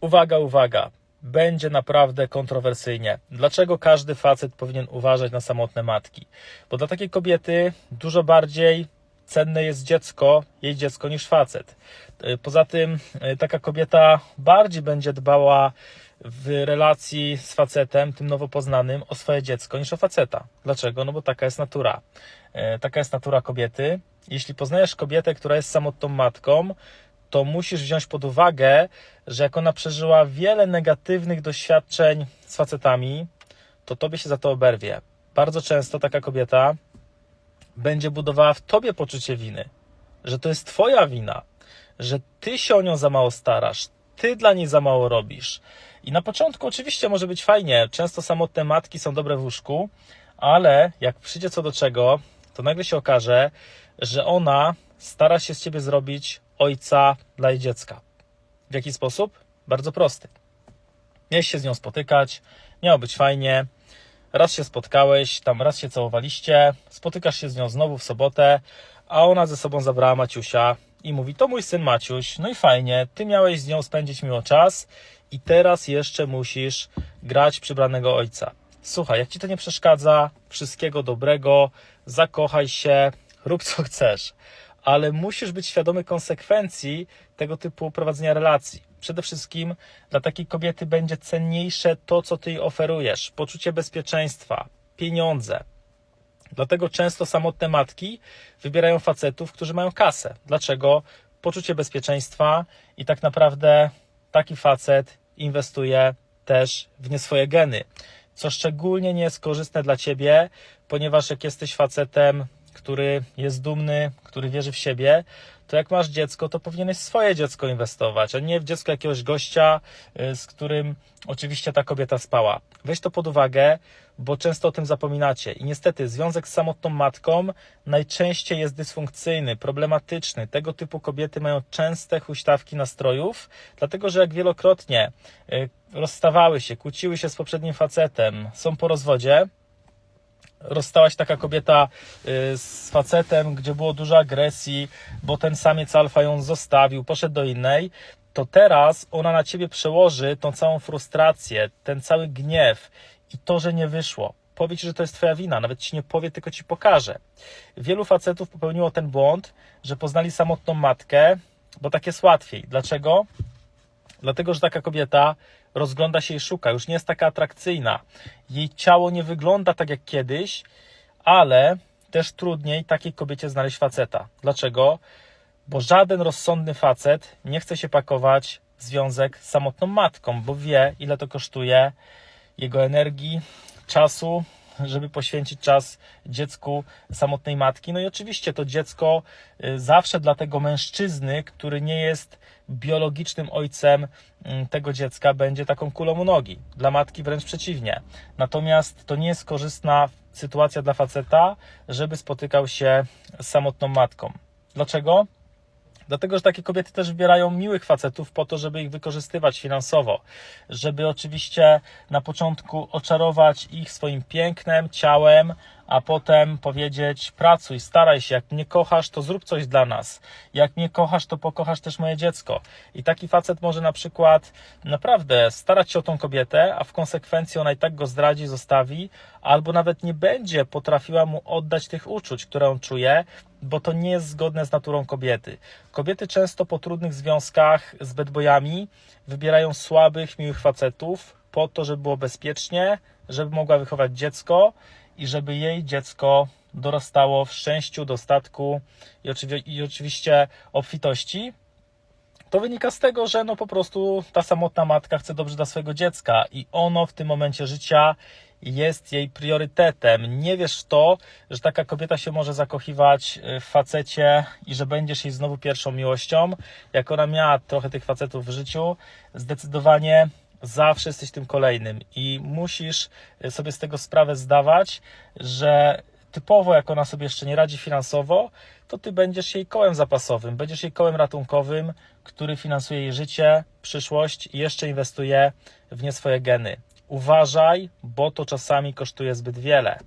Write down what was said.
Uwaga, uwaga. Będzie naprawdę kontrowersyjnie. Dlaczego każdy facet powinien uważać na samotne matki? Bo dla takiej kobiety dużo bardziej cenne jest dziecko, jej dziecko niż facet. Y, Poza tym y, taka kobieta bardziej będzie dbała w relacji z facetem, tym nowo poznanym, o swoje dziecko niż o faceta. Dlaczego? No bo taka jest natura. E, Taka jest natura kobiety. Jeśli poznajesz kobietę, która jest samotną matką, to musisz wziąć pod uwagę, że jak ona przeżyła wiele negatywnych doświadczeń z facetami, to tobie się za to oberwie. Bardzo często taka kobieta będzie budowała w tobie poczucie winy, że to jest twoja wina, że ty się o nią za mało starasz, ty dla niej za mało robisz. I na początku oczywiście może być fajnie, często samotne matki są dobre w łóżku, ale jak przyjdzie co do czego, to nagle się okaże, że ona stara się z ciebie zrobić ojca dla jej dziecka. W jaki sposób? Bardzo prosty. Miałeś się z nią spotykać, miało być fajnie, raz się spotkałeś, tam raz się całowaliście, spotykasz się z nią znowu w sobotę, a ona ze sobą zabrała Maciusia i mówi, to mój syn Maciuś, no i fajnie, ty miałeś z nią spędzić miło czas i teraz jeszcze musisz grać przybranego ojca. Słuchaj, jak ci to nie przeszkadza, wszystkiego dobrego, zakochaj się, rób co chcesz, ale musisz być świadomy konsekwencji tego typu prowadzenia relacji. Przede wszystkim dla takiej kobiety będzie cenniejsze to, co ty jej oferujesz, poczucie bezpieczeństwa, pieniądze. Dlatego często samotne matki wybierają facetów, którzy mają kasę. Dlaczego? Poczucie bezpieczeństwa i tak naprawdę taki facet inwestuje też w nie swoje geny, co szczególnie nie jest korzystne dla ciebie, ponieważ jak jesteś facetem, który jest dumny, który wierzy w siebie, to jak masz dziecko, to powinieneś swoje dziecko inwestować, a nie w dziecko jakiegoś gościa, y, z którym oczywiście ta kobieta spała. Weź to pod uwagę, bo często o tym zapominacie. I niestety związek z samotną matką najczęściej jest dysfunkcyjny, problematyczny. Tego typu kobiety mają częste huśtawki nastrojów, dlatego że jak wielokrotnie y, rozstawały się, kłóciły się z poprzednim facetem, są po rozwodzie, rozstała się taka kobieta y, z facetem, gdzie było dużo agresji, bo ten samiec alfa ją zostawił, poszedł do innej, to teraz ona na ciebie przełoży tą całą frustrację, ten cały gniew i to, że nie wyszło. Powie ci, że to jest twoja wina, nawet ci nie powie, tylko ci pokaże. Wielu facetów popełniło ten błąd, że poznali samotną matkę, bo tak jest łatwiej. Dlaczego? Dlatego, że taka kobieta rozgląda się i szuka, już nie jest taka atrakcyjna. Jej ciało nie wygląda tak jak kiedyś, ale też trudniej takiej kobiecie znaleźć faceta. Dlaczego? Bo żaden rozsądny facet nie chce się pakować w związek z samotną matką, bo wie, ile to kosztuje jego energii, czasu, żeby poświęcić czas dziecku samotnej matki. No i oczywiście to dziecko y, zawsze dla tego mężczyzny, który nie jest biologicznym ojcem mm, tego dziecka, będzie taką kulą u nogi. Dla matki wręcz przeciwnie. Natomiast to nie jest korzystna sytuacja dla faceta, żeby spotykał się z samotną matką. Dlaczego? Dlatego, że takie kobiety też wybierają miłych facetów po to, żeby ich wykorzystywać finansowo, żeby oczywiście na początku oczarować ich swoim pięknem, ciałem, a potem powiedzieć: pracuj, staraj się, jak mnie kochasz, to zrób coś dla nas. Jak mnie kochasz, to pokochasz też moje dziecko. I taki facet może na przykład naprawdę starać się o tą kobietę, a w konsekwencji ona i tak go zdradzi, zostawi, albo nawet nie będzie potrafiła mu oddać tych uczuć, które on czuje, bo to nie jest zgodne z naturą kobiety. Kobiety często po trudnych związkach z bedbojami wybierają słabych, miłych facetów po to, żeby było bezpiecznie, żeby mogła wychować dziecko i żeby jej dziecko dorastało w szczęściu, dostatku i, oczywi- i oczywiście obfitości. To wynika z tego, że no po prostu ta samotna matka chce dobrze dla swojego dziecka i ono w tym momencie życia jest jej priorytetem. Nie wiesz w to, że taka kobieta się może zakochiwać w facecie i że będziesz jej znowu pierwszą miłością. Jak ona miała trochę tych facetów w życiu, zdecydowanie zawsze jesteś tym kolejnym i musisz sobie z tego sprawę zdawać, że typowo jak ona sobie jeszcze nie radzi finansowo, to ty będziesz jej kołem zapasowym, będziesz jej kołem ratunkowym, który finansuje jej życie, przyszłość i jeszcze inwestuje w nie swoje geny. Uważaj, bo to czasami kosztuje zbyt wiele.